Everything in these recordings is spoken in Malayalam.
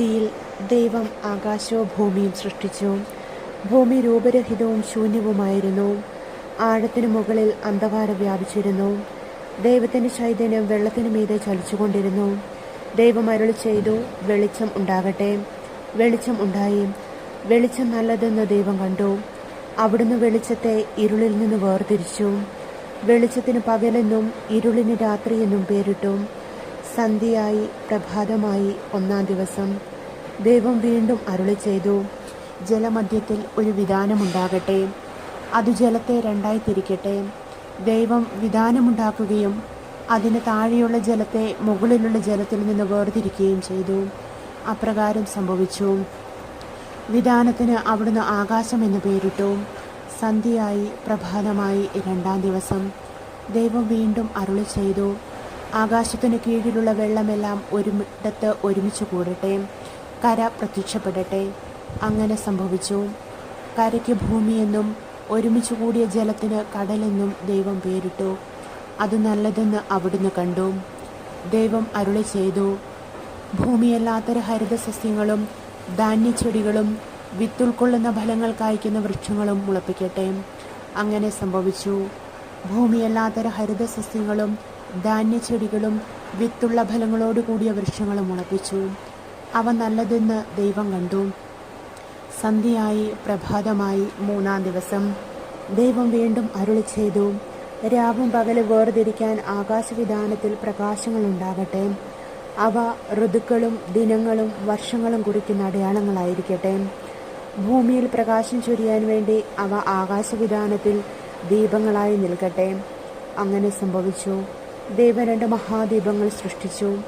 ആദിയിൽ ദൈവം ആകാശവും ഭൂമിയും സൃഷ്ടിച്ചു. ഭൂമി രൂപരഹിതവും ശൂന്യവുമായിരുന്നു. ആഴത്തിനു മുകളിൽ അന്ധകാരം വ്യാപിച്ചിരുന്നു. ദൈവത്തിന്റെ ചൈതന്യം വെള്ളത്തിനു മീതെ ചലിച്ചുകൊണ്ടിരുന്നു. ദൈവം അരുളി ചെയ്തു വെളിച്ചം ഉണ്ടാകട്ടെ. വെളിച്ചം ഉണ്ടായി. വെളിച്ചം നല്ലതെന്ന് ദൈവം കണ്ടു. അവിടുന്ന് വെളിച്ചത്തെ ഇരുളിൽ നിന്ന് വേർതിരിച്ചു. വെളിച്ചത്തിന് പകലെന്നും ഇരുളിന് രാത്രിയെന്നും പേരിട്ടു. സന്ധ്യയായി പ്രഭാതമായി ഒന്നാം ദിവസം ദൈവം വീണ്ടും അരുളി ചെയ്തു ജലമധ്യത്തിൽ ഒരു വിധാനമുണ്ടാകട്ടെ. അത് ജലത്തെ രണ്ടായി തിരിക്കട്ടെ. ദൈവം വിധാനമുണ്ടാക്കുകയും അതിന് താഴെയുള്ള ജലത്തെ മുകളിലുള്ള ജലത്തിൽ നിന്ന് വേർതിരിക്കുകയും ചെയ്തു. അപ്രകാരം സംഭവിച്ചു. വിധാനത്തിന് അവിടുന്ന് ആകാശം എന്ന് പേരിട്ടു. സന്ധ്യയായി പ്രഭാതമായി രണ്ടാം ദിവസം ദൈവം വീണ്ടും അരുളി ചെയ്തു. ആകാശത്തിന് കീഴിലുള്ള വെള്ളമെല്ലാം ഒരുമിടത്ത് ഒരുമിച്ച് കൂടട്ടെ. കര പ്രത്യക്ഷപ്പെടട്ടെ. അങ്ങനെ സംഭവിച്ചു. കരയ്ക്ക് ഭൂമിയെന്നും ഒരുമിച്ച് കൂടിയ ജലത്തിന് കടലെന്നും ദൈവം പേരിട്ടു. അത് നല്ലതെന്ന് അവിടുന്ന് കണ്ടു. ദൈവം അരുളി ചെയ്തു. ഭൂമിയല്ലാത്തര ഹരിതസസ്യങ്ങളും ധാന്യച്ചെടികളും വിത്തുൾക്കൊള്ളുന്ന ഫലങ്ങൾ കായ്ക്കുന്ന വൃക്ഷങ്ങളും മുളപ്പിക്കട്ടെ. അങ്ങനെ സംഭവിച്ചു. ഭൂമിയല്ലാത്തര ഹരിതസസ്യങ്ങളും ധാന്യച്ചെടികളും വിത്തുള്ള ഫലങ്ങളോട് കൂടിയ വൃക്ഷങ്ങളും മുളപ്പിച്ചു അവ നല്ലതെന്ന് ദൈവം കണ്ടു. സന്ധ്യയായി പ്രഭാതമായി മൂന്നാം ദിവസം ദൈവം വീണ്ടും അരുളി ചെയ്തു. രാവും പകൽ വേർതിരിക്കാൻ ആകാശവിധാനത്തിൽ പ്രകാശങ്ങളുണ്ടാകട്ടെ. അവ ഋതുക്കളും ദിനങ്ങളും വർഷങ്ങളും കുറിക്കുന്ന അടയാളങ്ങളായിരിക്കട്ടെ. ഭൂമിയിൽ പ്രകാശം ചൊരിയാൻ വേണ്ടി അവ ആകാശവിധാനത്തിൽ ദീപങ്ങളായി നിൽക്കട്ടെ. അങ്ങനെ സംഭവിച്ചു. ദൈവം രണ്ട് മഹാദീപങ്ങൾ സൃഷ്ടിച്ചു.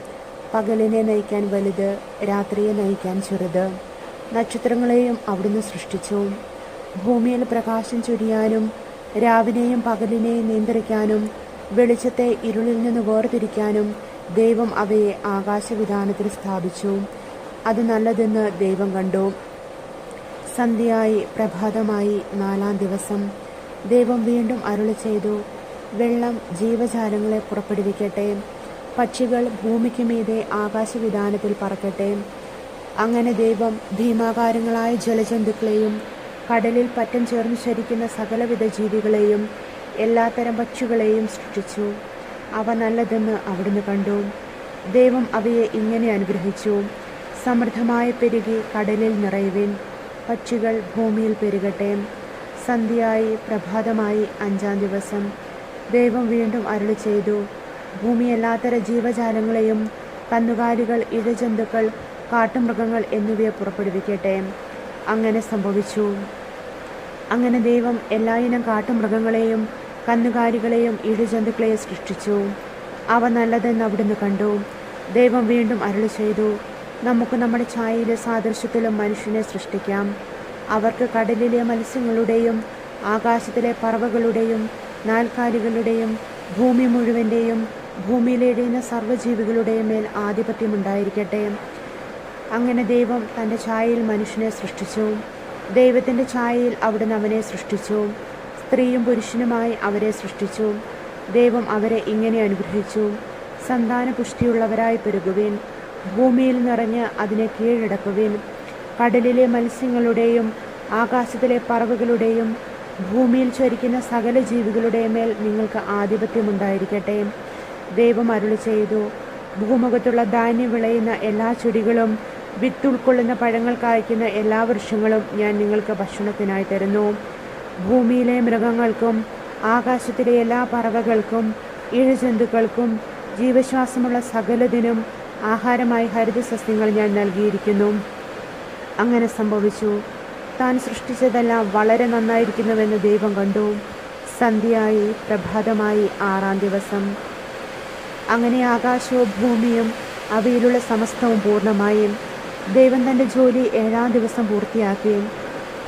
പകലിനെ നയിക്കാൻ വലുത് രാത്രിയെ നയിക്കാൻ ചെറുത്. നക്ഷത്രങ്ങളെയും അവിടുന്ന് സൃഷ്ടിച്ചു. ഭൂമിയിൽ പ്രകാശം ചൊരിയാനും രാവിനെയും പകലിനെയും നിയന്ത്രിക്കാനും വെളിച്ചത്തെ ഇരുളിൽ നിന്ന് വേർതിരിക്കാനും ദൈവം അവയെ ആകാശവിധാനത്തിൽ സ്ഥാപിച്ചു. അത് നല്ലതെന്ന് ദൈവം കണ്ടു. സന്ധ്യയായി പ്രഭാതമായി നാലാം ദിവസം ദൈവം വീണ്ടും അരുളി ചെയ്തു വെള്ളം ജീവജാലങ്ങളെ പുറപ്പെടുവിക്കട്ടെ. പക്ഷികൾ ഭൂമിക്ക് മീതെ ആകാശവിധാനത്തിൽ പറക്കട്ടെ. അങ്ങനെ ദൈവം ഭീമാകാരങ്ങളായ ജലജന്തുക്കളെയും കടലിൽ പറ്റം ചേർന്ന് ശരിക്കുന്ന സകലവിധ ജീവികളെയും എല്ലാത്തരം പക്ഷികളെയും സൃഷ്ടിച്ചു. അവ നല്ലതെന്ന് അവിടുന്ന് കണ്ടു. ദൈവം അവയെ ഇങ്ങനെ അനുഗ്രഹിച്ചു. സമൃദ്ധമായ പെരുകി കടലിൽ നിറയുവിൻ. പക്ഷികൾ ഭൂമിയിൽ പെരുകട്ടെ. സന്ധ്യയായി പ്രഭാതമായി അഞ്ചാം ദിവസം. ദൈവം വീണ്ടും അരുളി ചെയ്തു. ഭൂമി എല്ലാത്തര ജീവജാലങ്ങളെയും കന്നുകാലികൾ ഇഴജന്തുക്കൾ കാട്ടുമൃഗങ്ങൾ എന്നിവയെ പുറപ്പെടുവിക്കട്ടെ. അങ്ങനെ സംഭവിച്ചു. അങ്ങനെ ദൈവം എല്ലായിനം കാട്ടുമൃഗങ്ങളെയും കന്നുകാലികളെയും ഇഴജന്തുക്കളെയും സൃഷ്ടിച്ചു. അവ നല്ലതെന്ന് അവിടുന്ന് കണ്ടു. ദൈവം വീണ്ടും അരുളി ചെയ്തു. നമുക്ക് നമ്മുടെ ഛായയിലെ സാദൃശ്യത്തിലും മനുഷ്യനെ സൃഷ്ടിക്കാം. അവർക്ക് കടലിലെ മത്സ്യങ്ങളുടെയും ആകാശത്തിലെ പറവകളുടെയും നാൽക്കാലികളുടെയും ഭൂമി മുഴുവന്റെയും ഭൂമിയിലെഴുന്ന സർവജീവികളുടെയും മേൽ ആധിപത്യമുണ്ടായിരിക്കട്ടെ. അങ്ങനെ ദൈവം തന്റെ ഛായയിൽ മനുഷ്യനെ സൃഷ്ടിച്ചു. ദൈവത്തിന്റെ ഛായയിൽ അവിടുന്ന് അവനെ സൃഷ്ടിച്ചു. സ്ത്രീയും പുരുഷനുമായി അവരെ സൃഷ്ടിച്ചു. ദൈവം അവരെ ഇങ്ങനെ അനുഗ്രഹിച്ചു. സന്താന പുഷ്ടിയുള്ളവരായി പെരുകുവിൻ. ഭൂമിയിൽ നിറഞ്ഞ് അതിനെ കീഴടക്കുവിൻ. കടലിലെ മത്സ്യങ്ങളുടെയും ആകാശത്തിലെ പറവുകളുടെയും ഭൂമിയിൽ ചരിക്കുന്ന സകല ജീവികളുടെ മേൽ നിങ്ങൾക്ക് ആധിപത്യമുണ്ടായിരിക്കട്ടെ. ദൈവം അരുളി ചെയ്തു ഭൂമുഖത്തുള്ള ധാന്യം വിളയുന്ന എല്ലാ ചെടികളും വിത്തുൾക്കൊള്ളുന്ന പഴങ്ങൾ കായ്ക്കുന്ന എല്ലാ വൃക്ഷങ്ങളും ഞാൻ നിങ്ങൾക്ക് ഭക്ഷണത്തിനായി തരുന്നു. ഭൂമിയിലെ മൃഗങ്ങൾക്കും ആകാശത്തിലെ എല്ലാ പറവകൾക്കും ഇഴജന്തുക്കൾക്കും ജീവശ്വാസമുള്ള സകലതിനും ആഹാരമായി ഹരിതസസ്യങ്ങൾ ഞാൻ നൽകിയിരിക്കുന്നു. അങ്ങനെ സംഭവിച്ചു. താൻ സൃഷ്ടിച്ചതെല്ലാം വളരെ നന്നായിരിക്കുന്നുവെന്ന് ദൈവം കണ്ടു. സന്ധ്യയായി പ്രഭാതമായി ആറാം ദിവസം. അങ്ങനെ ആകാശവും ഭൂമിയും അവയിലുള്ള സമസ്തവും പൂർണമായും ദൈവം തന്റെ ജോലി ഏഴാം ദിവസം പൂർത്തിയാക്കി.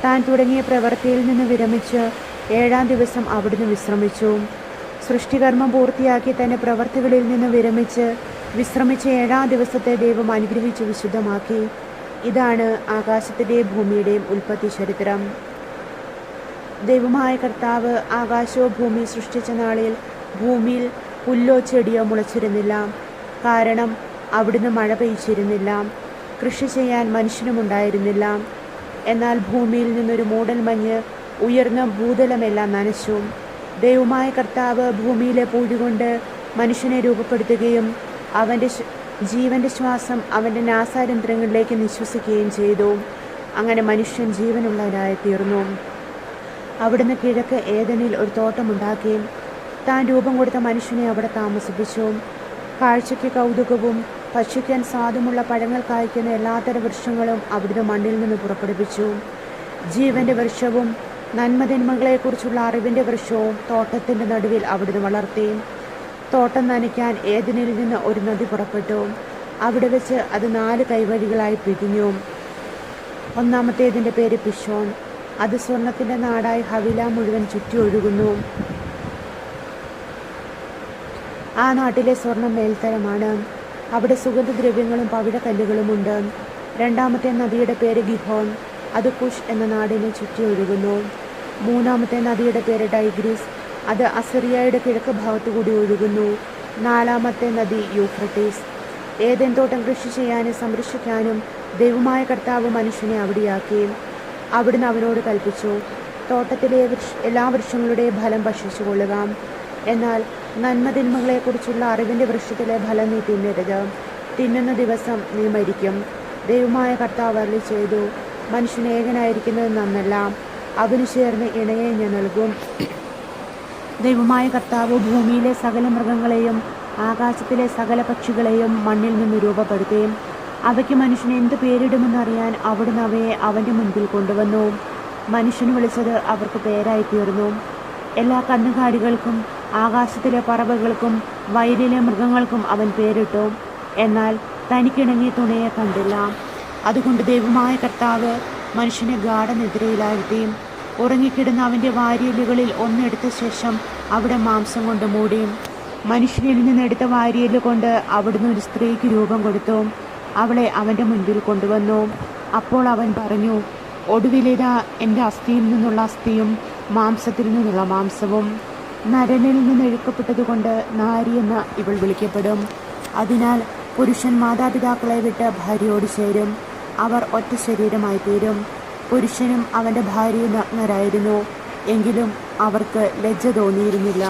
താൻ തുടങ്ങിയ പ്രവൃത്തിയിൽ നിന്ന് വിരമിച്ച് ഏഴാം ദിവസം അവിടുന്ന് വിശ്രമിച്ചു. സൃഷ്ടികർമ്മം പൂർത്തിയാക്കി തന്റെ പ്രവൃത്തികളിൽ നിന്ന് വിരമിച്ച് വിശ്രമിച്ച ഏഴാം ദിവസത്തെ ദൈവം അനുഗ്രഹിച്ച് വിശുദ്ധമാക്കി. ഇതാണ് ആകാശത്തിന്റെയും ഭൂമിയുടെയും ഉൽപ്പത്തി ചരിത്രം. ദൈവമായ കർത്താവ് ആകാശവും ഭൂമി സൃഷ്ടിച്ച നാളിൽ ഭൂമിയിൽ പുല്ലോ ചെടിയോ മുളച്ചിരുന്നില്ല. കാരണം അവിടുന്ന് മഴ പെയ്ച്ചിരുന്നില്ല കൃഷി ചെയ്യാൻ മനുഷ്യനുമുണ്ടായിരുന്നില്ല എന്നാൽ ഭൂമിയിൽ നിന്നൊരു മൂടൽ മഞ്ഞ് ഉയർന്ന ഭൂതലമെല്ലാം നനച്ചു. ദൈവമായ കർത്താവ് ഭൂമിയിലെ പൂഴി കൊണ്ട് മനുഷ്യനെ രൂപപ്പെടുത്തുകയും അവന്റെ ജീവന്റെ ശ്വാസം അവന്റെ നാസാരന്ധ്രങ്ങളിലേക്ക് നിശ്വസിക്കുകയും ചെയ്തു. അങ്ങനെ മനുഷ്യൻ ജീവനുള്ളവനായി തീർന്നു. അവിടുന്ന് കിഴക്ക് ഏതനിൽ ഒരു തോട്ടമുണ്ടാക്കി. താൻ രൂപം കൊടുത്ത മനുഷ്യനെ അവിടെ താമസിപ്പിച്ചു. കാഴ്ചയ്ക്ക് കൗതുകവും ഭക്ഷിക്കാൻ സ്വാദുമുള്ള പഴങ്ങൾ കായ്ക്കുന്ന എല്ലാത്തരം വൃക്ഷങ്ങളും അവിടുന്ന് മണ്ണിൽ നിന്ന് പുറപ്പെടുവിച്ചു. ജീവന്റെ വൃക്ഷവും നന്മതിന്മകളെക്കുറിച്ചുള്ള അറിവിന്റെ വൃക്ഷവും തോട്ടത്തിന്റെ നടുവിൽ അവിടുന്ന് വളർത്തി. തോട്ടം നനയ്ക്കാൻ ഏതിനിൽ നിന്ന് ഒരു നദി പുറപ്പെട്ടു. അവിടെ വെച്ച് അത് നാല് കൈവഴികളായി പിരിഞ്ഞു. ഒന്നാമത്തേതിന്റെ പേര് പിഷോൺ അത് സ്വർണത്തിന്റെ നാടായി ഹവില മുഴുവൻ ചുറ്റി ഒഴുകുന്നു. ആ നാട്ടിലെ സ്വർണം മേൽത്തരമാണ്. അവിടെ സുഗന്ധദ്രവ്യങ്ങളും പവിഴക്കല്ലുകളുമുണ്ട്. രണ്ടാമത്തെ നദിയുടെ പേര് ഗിഹോൺ. അത് കുഷ് എന്ന നാടിനെ ചുറ്റി ഒഴുകുന്നു. മൂന്നാമത്തെ നദിയുടെ പേര് ഡൈഗ്രീസ്. അത് അസിറിയയുടെ കിഴക്ക് ഭാഗത്തു കൂടി ഒഴുകുന്നു. നാലാമത്തെ നദി യൂഫ്രട്ടീസ്. ഏതേൻ തോട്ടം കൃഷി ചെയ്യാനും സംരക്ഷിക്കാനും ദൈവമായ കർത്താവ് മനുഷ്യനെ അവിടെയാക്കി. അവിടുന്ന് അവനോട് കൽപ്പിച്ചു തോട്ടത്തിലെ എല്ലാ വൃക്ഷങ്ങളുടെയും ഫലം ഭക്ഷിച്ചു കൊള്ളുക എന്നാൽ നന്മതിന്മകളെക്കുറിച്ചുള്ള അറിവിന്റെ വൃക്ഷത്തിലെ ഫലം നീ തിന്നരുത്. തിന്നുന്ന ദിവസം നീ മരിക്കും. ദൈവമായ കർത്താവ് അറിയി ചെയ്തു മനുഷ്യൻ ഏകനായിരിക്കുന്നത് നന്നല്ല. അവന് ചേർന്ന് ഇണയെ ഞാൻ നൽകും. ദൈവമായ കർത്താവ് ഭൂമിയിലെ സകല മൃഗങ്ങളെയും ആകാശത്തിലെ സകല പക്ഷികളെയും മണ്ണിൽ നിന്ന് രൂപപ്പെടുത്തുകയും അവയ്ക്ക് മനുഷ്യന് എന്ത് പേരിടുമെന്നറിയാൻ അവിടുന്ന് അവയെ അവന്റെ മുൻപിൽ കൊണ്ടുവന്നു. മനുഷ്യന് വിളിച്ചത് അവർക്ക് പേരായി തീർന്നു എല്ലാ കന്നുകാലികൾക്കും ആകാശത്തിലെ പറവകൾക്കും വയലിലെ മൃഗങ്ങൾക്കും അവൻ പേരിട്ടു. എന്നാൽ തനിക്കിണങ്ങിയ തുണയെ കണ്ടില്ല. അതുകൊണ്ട് ദൈവമായ കർത്താവ് മനുഷ്യനെ ഗാഠനിദ്രയിലാഴ്ത്തി ഉറങ്ങിക്കിടന്ന അവന്റെ വാരിയലുകളിൽ ഒന്നെടുത്ത ശേഷം അവിടെ മാംസം കൊണ്ട് മൂടി. മനുഷ്യനിൽ നിന്നെടുത്ത വാരിയൽ കൊണ്ട് അവിടുന്ന് ഒരു സ്ത്രീക്ക് രൂപം കൊടുത്തു. അവളെ അവന്റെ മുൻപിൽ കൊണ്ടുവന്നു. അപ്പോൾ അവൻ പറഞ്ഞു ഒടുവിലിതാ എന്റെ അസ്ഥിയിൽ നിന്നുള്ള അസ്ഥിയും മാംസത്തിൽ നിന്നുള്ള മാംസവും. നരനിൽ നിന്ന് എഴുക്കപ്പെട്ടതുകൊണ്ട് നാരി എന്ന് ഇവൾ വിളിക്കപ്പെടും. അതിനാൽ പുരുഷൻ മാതാപിതാക്കളെ വിട്ട് ഭാര്യയോട് ചേരും. അവർ ഒറ്റ ശരീരമായി തീരും പുരുഷനും അവന്റെ ഭാര്യയും നഗ്നരായിരുന്നു എങ്കിലും അവർക്ക് ലജ്ജ തോന്നിയിരുന്നില്ല.